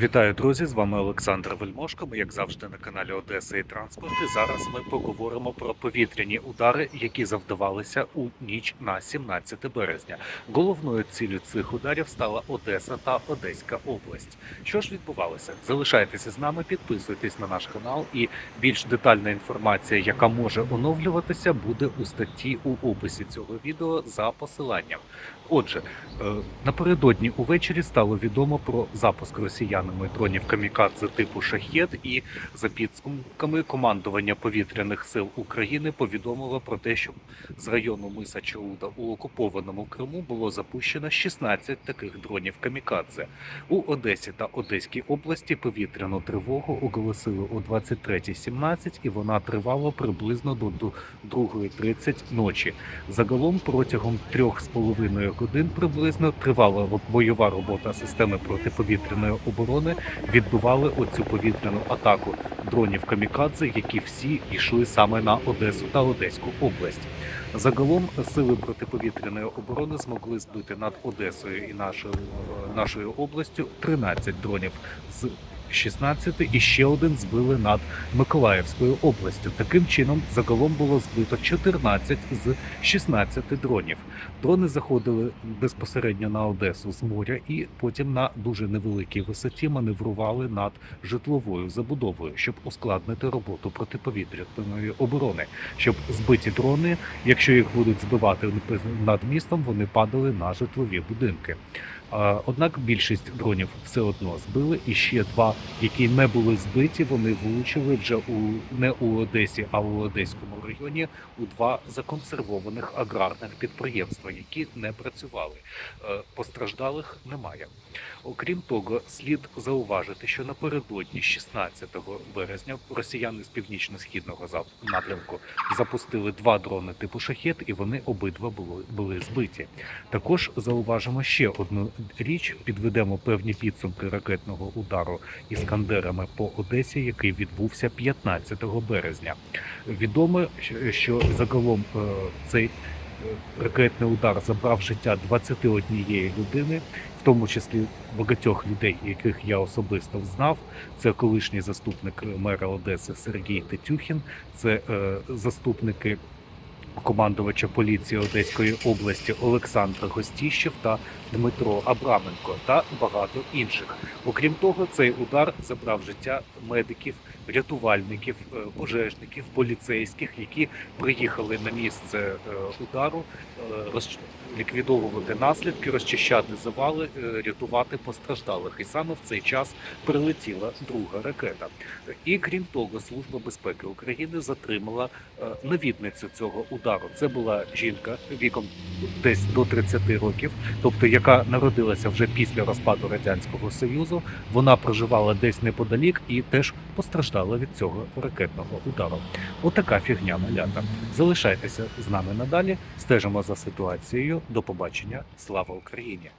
Вітаю, друзі! З вами Олександр Вельмошко. Ми, як завжди, на каналі Одеса і Транспорт. І зараз ми поговоримо про повітряні удари, які завдавалися у ніч на 17 березня. Головною ціллю цих ударів стала Одеса та Одеська область. Що ж відбувалося? Залишайтеся з нами, підписуйтесь на наш канал, і більш детальна інформація, яка може оновлюватися, буде у статті у описі цього відео за посиланням. Отже, е, напередодні увечері стало відомо про запуск росіянами дронів камікадзе типу Шахет, і за підсумками командування повітряних сил України повідомило про те, що з району миса Чауда у окупованому Криму було запущено 16 таких дронів камікадзе. У Одесі та Одеській області повітряну тривогу оголосили о 23.17 і вона тривала приблизно до ду- 2.30 ночі. Загалом протягом трьох з половиною годин приблизно тривала бойова робота системи протиповітряної оборони. Відбивали оцю повітряну атаку дронів камікадзе, які всі йшли саме на Одесу та Одеську область. Загалом сили протиповітряної оборони змогли збити над Одесою і нашою е, нашою областю 13 дронів з 16 і ще один збили над Миколаївською областю. Таким чином, загалом було збито 14 з 16 дронів. Дрони заходили безпосередньо на Одесу з моря і потім на дуже невеликій висоті маневрували над житловою забудовою, щоб ускладнити роботу протиповітряної оборони, щоб збиті дрони, якщо їх будуть збивати над містом, вони падали на житлові будинки. Однак більшість дронів все одно збили, і ще два, які не були збиті, вони влучили вже у не у Одесі, а у Одеському районі у два законсервованих аграрних підприємства, які не працювали. Е, Постраждалих немає. Окрім того, слід зауважити, що напередодні 16 березня росіяни з північно-східного напрямку запустили два дрони типу шахет, і вони обидва були, були збиті. Також зауважимо ще одну річ: підведемо певні підсумки ракетного удару іскандерами по Одесі, який відбувся 15 березня. Відомо, що- загалом е, цей е, ракетний удар забрав життя 21 людини, в тому числі багатьох людей, яких я особисто знав. Це колишній заступник мера Одеси Сергій Тетюхін, це е, заступники командувача поліції Одеської області Олександр Гостіщев та Дмитро Абраменко та багато інших. Окрім того, цей удар забрав життя медиків, рятувальників, е, пожежників, поліцейських, які приїхали на місце е, удару, е, ліквідовувати наслідки, розчищати завали, рятувати постраждалих. І саме в цей час прилетіла друга ракета. І крім того, Служба безпеки України затримала навідницю цього удару. Це була жінка віком десь до 30 років, тобто яка народилася вже після розпаду радянського союзу. Вона проживала десь неподалік і теж постраждала від цього ракетного удару. Отака фігня малята. Залишайтеся з нами надалі. Стежимо за ситуацією. До побачення. Слава Україні!